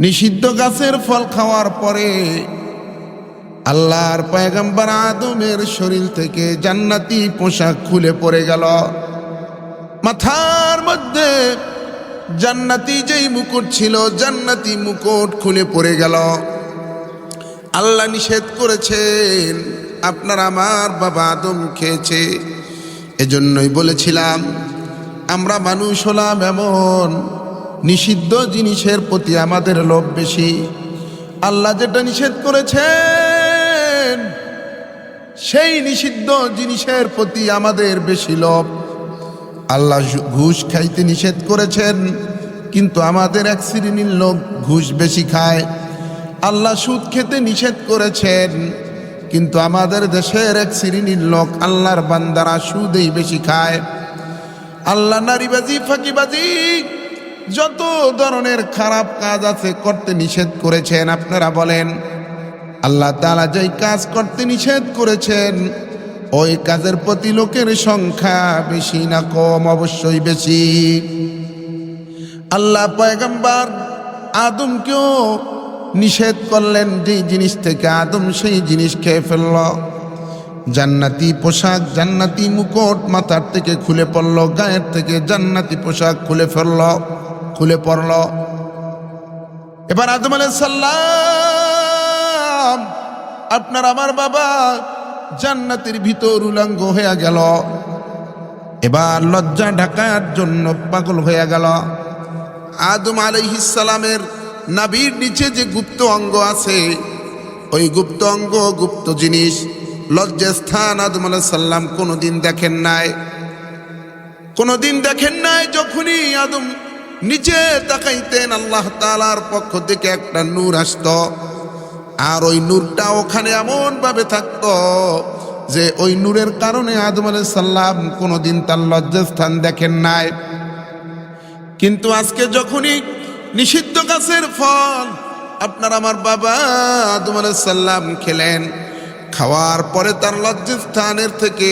নিষিদ্ধ গাছের ফল খাওয়ার পরে আল্লাহর পয়গম্বর আদমের শরীর থেকে জান্নাতি পোশাক খুলে পড়ে গেল। মাথার মধ্যে জান্নাতি যেই মুকুট ছিল, জান্নাতি মুকুট খুলে পড়ে গেল। আল্লাহ নিষেধ করেছেন, আপনার আমার বাবা আদম খেয়েছে। এজন্যই বলেছিলাম, আমরা মানুষ হলাম এমন নিষিদ্ধ জিনিসের প্রতি আমাদের লোভ বেশি। আল্লাহ যেটা নিষেধ করেছেন, সেই নিষিদ্ধ জিনিসের প্রতি আমাদের বেশি লোভ। আল্লাহ ঘুষ খাইতে নিষেধ করেছেন, কিন্তু আমাদের এক শ্রেণির লোক ঘুষ বেশি খায়। আল্লাহ সুদ খেতে নিষেধ করেছেন, কিন্তু আমাদের দেশের এক শ্রেণির লোক আল্লাহর বান্দারা সুদেই বেশি খায়। আল্লাহ নারীবাজি ফাঁকিবাজি যত ধরনের খারাপ কাজ আছে করতে নিষেধ করেছেন, আপনারা বলেন, আল্লাহ তালা যেই কাজ করতে নিষেধ করেছেন, ওই কাজের প্রতি লোকের সংখ্যা বেশি না কম? অবশ্যই বেশি। আল্লাহ পয়গম্বর আদমকেও নিষেধ করলেন যে জিনিস থেকে আদম সেই জিনিস খেয়ে ফেলল। জান্নাতি পোশাক, জান্নাতি মুকুট মাথার থেকে খুলে পড়ল, গায়ের থেকে জান্নাতি পোশাক খুলে ফেলল। খুলে পড়ল। এবার আদম সাল্লাম আপনার আমার বাবা জান্নাতের ভিতর উলঙ্গ হয়ে গেল। এবার লজ্জা ঢাকার জন্য পাগল হয়ে গেল। আদম আলাইহিসালামের নাবির নিচে যে গুপ্ত অঙ্গ আছে, ওই গুপ্ত অঙ্গ, গুপ্ত জিনিস লজ্জা স্থান আদম আলাইসাল্লাম কোনোদিন দেখেন নাই। কোনোদিন দেখেন নাই যখনই আদম নিচে তাকাইতেন আল্লাহ তালার পক্ষ থেকে একটা নূর আসতো। আর ওই নূরটা ওখানে এমন ভাবে থাকতো যে ওই নূরের কারণে আদম সাল্লাম কোনোদিন তার লজ্জাস্থান দেখেন নাই। কিন্তু আজকে যখনই নিষিদ্ধ গাছের ফল আপনার আমার বাবা আদম আলাইহিস সাল্লাম খেলেন, খাওয়ার পরে তার লজ্জাস্থানের থেকে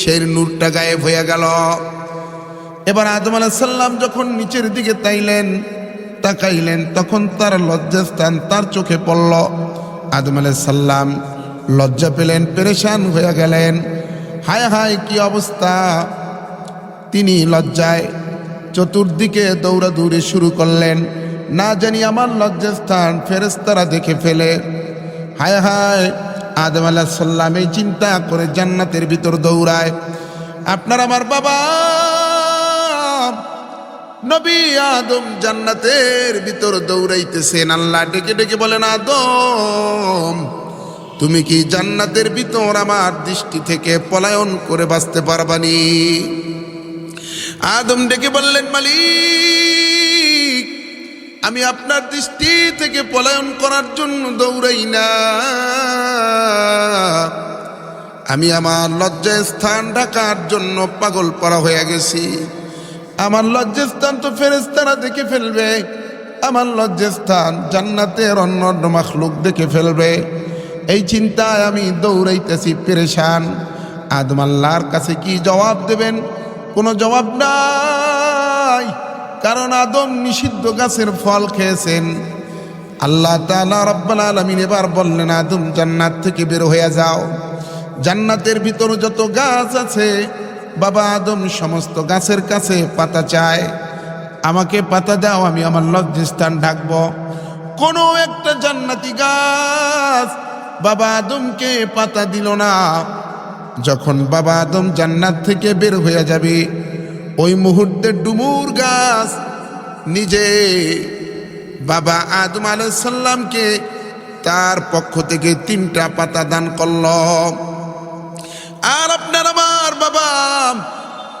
সেই নূরটা গায়েব হয়ে গেল। এবার আদম আলাইহিস সাল্লাম যখন নিচের দিকে তাইলেন তাকাইলেন, তখন তার লজ্জাস্থান তার চোখে পড়ল। আদম আলাইহিস সাল্লাম লজ্জা পেলেন, পেরেশান হয়ে গেলেন। হায় হায়, কি অবস্থা? তিনি লজ্জায় চতুর্দিকে দৌড়াদৌড়ি শুরু করলেন। না জানি আমার লজ্জাস্থান ফেরেস্তারা দেখে ফেলে। হায় হায়, আদম আলাহ সাল্লাম এই চিন্তা করে জান্নাতের ভিতর দৌড়ায়। আপনার আমার বাবা নবী আদম জান্নাতের ভিতর দৌড়াইতেছেন। আল্লাহ ডেকে ডেকে বলেন, আদম, তুমি কি জান্নাতের ভিতর আমার দৃষ্টি থেকে পলায়ন করে বাঁচতে পারবানি আদম ডেকে বললেন, মালিক, আমি আপনার দৃষ্টি থেকে পলায়ন করার জন্য দৌড়াই না। আমি আমার লজ্জায় স্থান ঢাকার জন্য পাগল পড়া হয়ে গেছি। আমার লজ্জাস্থান তো ফেরেস্তারা দেখে ফেলবে। আমার লজ্জাস্থান জান্নাতের অন্য অন্য মাখলুক দেখে ফেলবে। এই চিন্তায় আমি দৌড়াইতেছি, পেরেশান। আদম আল্লাহর কাছে কি জবাব দেবেন? কোনো জবাব নাই, কারণ আদম নিষিদ্ধ গাছের ফল খেয়েছেন। আল্লাহ তাআলা রব্বাল আলামিন এবার বললেন, আদম, জান্নাত থেকে বের হয়ে যাও। জান্নাতের ভিতরে যত গাছ আছে বাবা আদম সমস্ত গাছের কাছে পাতা চায়। আমাকে পাতা দাও, আমি আমার লজ্জাস্থান ঢাকবো। কোনো একটা জান্নাতি গাছ বাবা আদমকে পাতা দিল না। যখন বাবা আদম জান্নাত থেকে বের হয়ে যাবে, ওই মুহূর্তে ডুমুর গাছ নিজে বাবা আদম আলাইসাল্লামকে তার পক্ষ থেকে তিনটা পাতা দান করল। আর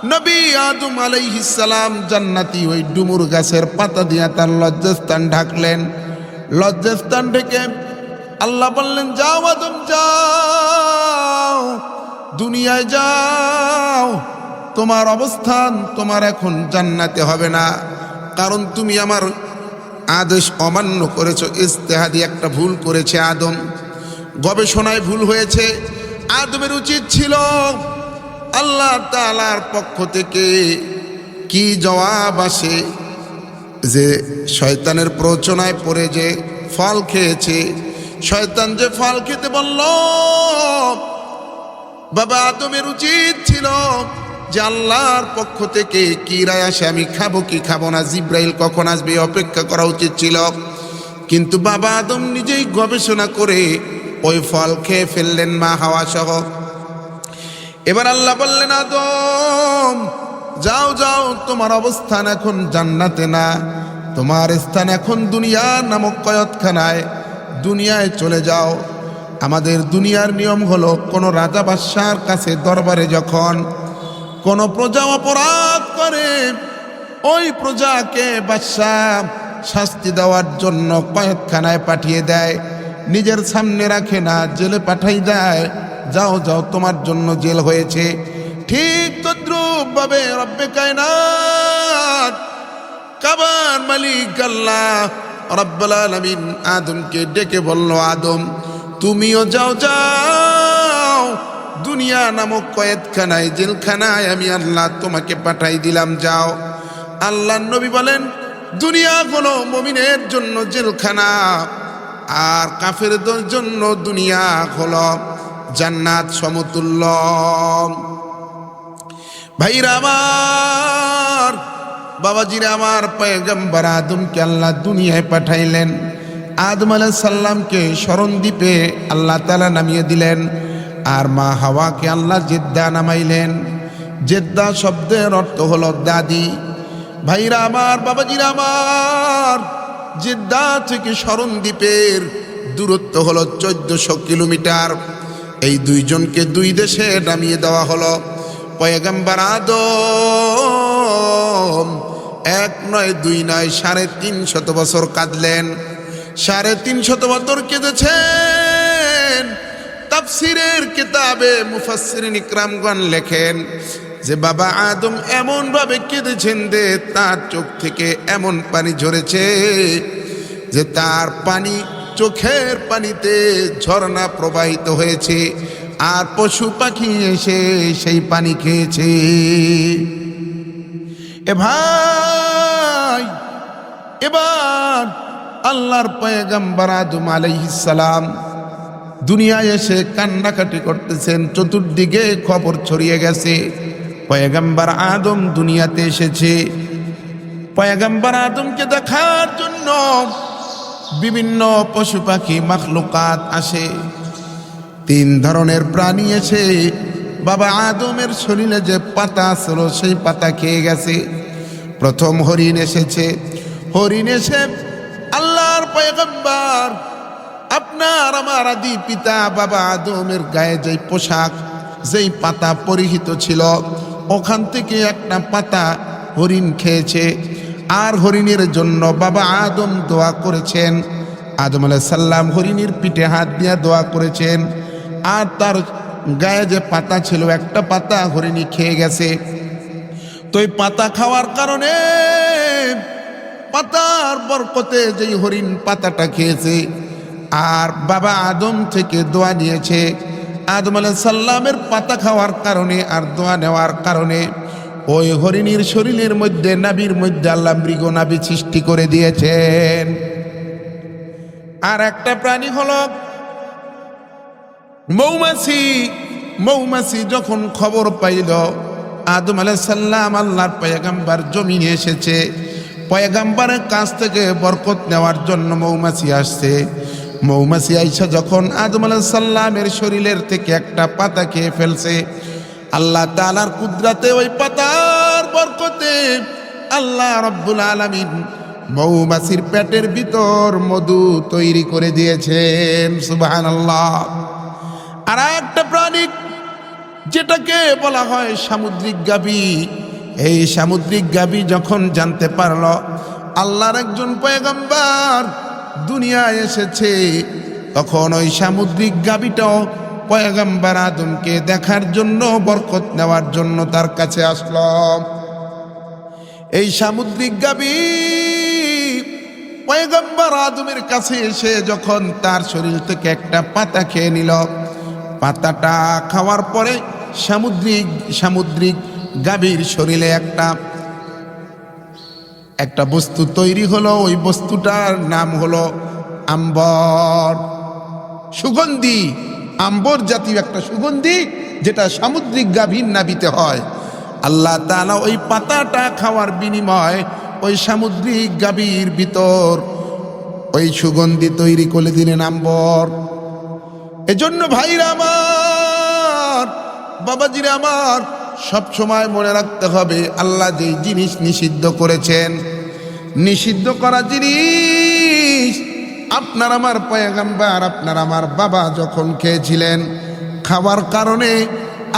নবী আদম আলাইহিসালাম জান্নাতি ওই ডুমুর গাছের পাতা দিয়া তার লজ্জাস্থান ঢাকলেন। লজ্জাস্থান ঢেকে আল্লাহ বললেন, যাও আদম, যাও, দুনিয়ায় যাও। তোমার অবস্থান তোমার এখন জান্নাতে হবে না। কারণ তুমি আমার আদেশ অমান্য করেছ, ইস্তেহাদি একটা ভুল করেছে আদম। গবেষণায় ভুল হয়েছে। আদমের উচিত ছিল আল্লাহ তালার পক্ষ থেকে কি জবাব আসে? যে শয়তানের প্রচনায় পড়ে যে ফল খেয়েছে। শয়তান যে ফল খেতে বলল, বাবা আদমের উচিত ছিল যে আল্লাহর পক্ষ থেকে কি রায় আসে? আমি খাব কি খাব না? জিব্রাইল কখন আসবে? অপেক্ষা করা উচিত ছিল। কিন্তু বাবা আদম নিজেই গবেষণা করে ওই ফল খেয়ে ফেললেন মা হাওয়া সহ এবার আল্লাহ বললেন, আদম, যাও যাও, তোমার অবস্থান এখন জান্নাতে না। তোমার স্থান এখন দুনিয়া নামক কয়তখানায় দুনিয়ায় চলে যাও। আমাদের দুনিয়ার নিয়ম হলো, কোনো রাজা বাদশার কাছে দরবারে যখন কোনো প্রজা অপরাধ করে, ওই প্রজাকে বাদশাহ শাস্তি দেওয়ার জন্য কয়েকখানায় পাঠিয়ে দেয়। নিজের সামনে রাখে না, জেলে পাঠাই দেয়। যাও যাও, তোমার জন্য জেল হয়েছে। ঠিক তদ্রুপ ভাবে রব্বে কায়নাত, কাবার মালিক আল্লাহ রব্বুল আলামিন আদমকে ডেকে বলল, আদম, তুমিও যাও যাও। দুনিয়া নামক কয়েদখানায়, জেলখানায় আমি আল্লাহ তোমাকে পাঠাই দিলাম, যাও। আল্লাহ নবী বলেন, দুনিয়া হলো মমিনের জন্য জেলখানা, আর কাফেরদের জন্য দুনিয়া হলো। জান্নাত সমতুল্য। ভাইরা আমার, বাবাজিরা আমার, পয়গম্বর আদমকে আল্লাহ দুনিয়ায় পাঠাইলেন। আদম আলাহ সাল্লামকে স্মরণ দ্বীপে আল্লাহ তালা নামিয়ে দিলেন আর মা হাওয়াকে আল্লাহ জেদ্দা নামাইলেন। জেদ্দা শব্দের অর্থ হলো দাদি। ভাইরা আমার, বাবাজিরা আমার, জেদ্দা থেকে স্মরণ দ্বীপের দূরত্ব হলো চোদ্দশো কিলোমিটার। এই দুইজনকে দুই দেশে নামিয়ে দেওয়া হলো। পয়গম্বর আদম এক নয় দুই নয় সাড়ে তিন শত বছর কাঁদলেন। সাড়ে তিন শত বছর কেঁদেছেন। তাফসিরের কিতাবে মুফাসসিরিন ইকরামগণ লেখেন যে, বাবা আদম এমন ভাবে কেঁদেছেন যে, তার চোখ থেকে এমন পানি ঝরেছে যে, তার পানি চোখের পানিতে ঝর্ণা প্রবাহিত হয়েছে, আর পশু পাখি এসে সেই পানি খেয়েছে। এ ভাই, এবার আল্লাহর পয়গাম্বার আদম আলাইহিসালাম দুনিয়ায় এসে কান্নাকাটি করতেছেন, চতুর্দিকে খবর ছড়িয়ে গেছে। পয়গাম্বার আদম দুনিয়াতে এসেছে। পয়গাম্বার আদমকে দেখার জন্য বিভিন্ন পশু পাখি, মাখলুকাত আসে। তিন ধরনের প্রাণী এসে বাবা আদমের শরীরে যে পাতা ছিল, সেই পাতা খেয়ে গেছে। প্রথম হরিণ এসেছে। হরিণ এসে আল্লাহর পয়গম্বর, আপনার আমার আদি পিতা বাবা আদমের গায়ে যেই পোশাক, যেই পাতা পরিহিত ছিল, ওখান থেকে একটা পাতা হরিণ খেয়েছে। আর হরিণের জন্য বাবা আদম দোয়া করেছেন। আদম সাল্লাম হরিণীর পিঠে হাত দিয়ে দোয়া করেছেন। আর তার গায়ে যে পাতা ছিল, একটা পাতা হরিণী খেয়ে গেছে। তো এই পাতা খাওয়ার কারণে পাতার বরকতে যেই হরিণ পাতাটা খেয়েছে, আর বাবা আদম থেকে দোয়া নিয়েছে। আদম আলাহ সাল্লামের পাতা খাওয়ার কারণে আর দোয়া নেওয়ার কারণে ওই হরিণীর শরীরের মধ্যে নাবির মধ্যে আল্লাহ মৃগ নাবি সৃষ্টি করে দিয়েছেন। আর একটা প্রাণী হল মৌমাছি। মৌমাছি যখন খবর পাইল, আদম সাল্লাম আল্লাহর পয়গাম্বার জমিনে এসেছে। পয়গাম্বারের কাছ থেকে বরকত নেওয়ার জন্য মৌমাছি আসছে। মৌমাছি আইসা যখন আদম সাল্লামের শরীরের থেকে একটা পাতা খেয়ে ফেলছে আল্লাহ তালার কুদরাতে ওই পাতার বরকতে আল্লাহ রব্বুল আলমিন মৌমাছির পেটের ভিতর মধু তৈরি করে দিয়েছেন সুবাহান আল্লাহ আর একটা প্রাণী যেটাকে বলা হয় সামুদ্রিক গাবি, এই সামুদ্রিক গাবি যখন জানতে পারল আল্লাহর একজন পয়গম্বার দুনিয়ায় এসেছে, তখন ওই সামুদ্রিক গাবিটাও পয়গম্বার আদমকে দেখার জন্য, বরকত নেওয়ার জন্য তার কাছে আসলো। এই সামুদ্রিক গাবি পয়গম্বর আদমের কাছে এসে যখন তার শরীর থেকে একটা পাতা খেয়ে নিল, পাতাটা খাওয়ার পরে সামুদ্রিক সামুদ্রিক গাভীর শরীরে একটা একটা বস্তু তৈরি হলো। ওই বস্তুটার নাম হলো আম্বর। সুগন্ধি আম্বর জাতীয় একটা সুগন্ধি যেটা সামুদ্রিক গাভীর নাবিতে হয়। আল্লাহ তাআলা ওই পাতাটা খাওয়ার বিনিময় ওই সামুদ্রিক গাভীর ভিতর ওই সুগন্ধি তৈরি করে দিলেন আম্বর। এজন্য ভাইরা আমার, বাবাজিরা আমার, সব সময় মনে রাখতে হবে, আল্লাহ যে জিনিস নিষিদ্ধ করেছেন, নিষিদ্ধ করা জিনিস আপনার আমার পয়গাম্বার, আপনার আমার বাবা যখন খেয়েছিলেন খাবার কারণে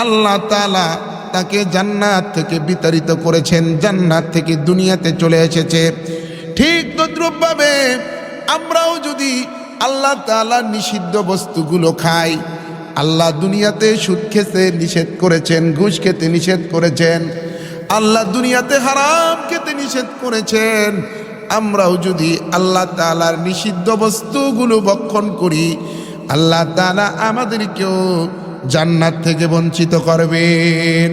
আল্লাহ তালা তাকে জান্নাত থেকে বিতাড়িত করেছেন, জান্নাত থেকে দুনিয়াতে চলে এসেছে। ঠিক তদ্রুপভাবে আমরাও যদি আল্লাহ তাআলা নিষিদ্ধ বস্তুগুলো খাই, আল্লাহ দুনিয়াতে সুদ খেতে নিষেধ করেছেন, ঘুষ খেতে নিষেধ করেছেন, আল্লাহ দুনিয়াতে হারাম খেতে নিষেধ করেছেন আমরাও যদি আল্লাহ তালার নিষিদ্ধ বস্তুগুলো বক্ষণ করি, আল্লাহ তালা আমাদেরকেও জান্নাত থেকে বঞ্চিত করবেন।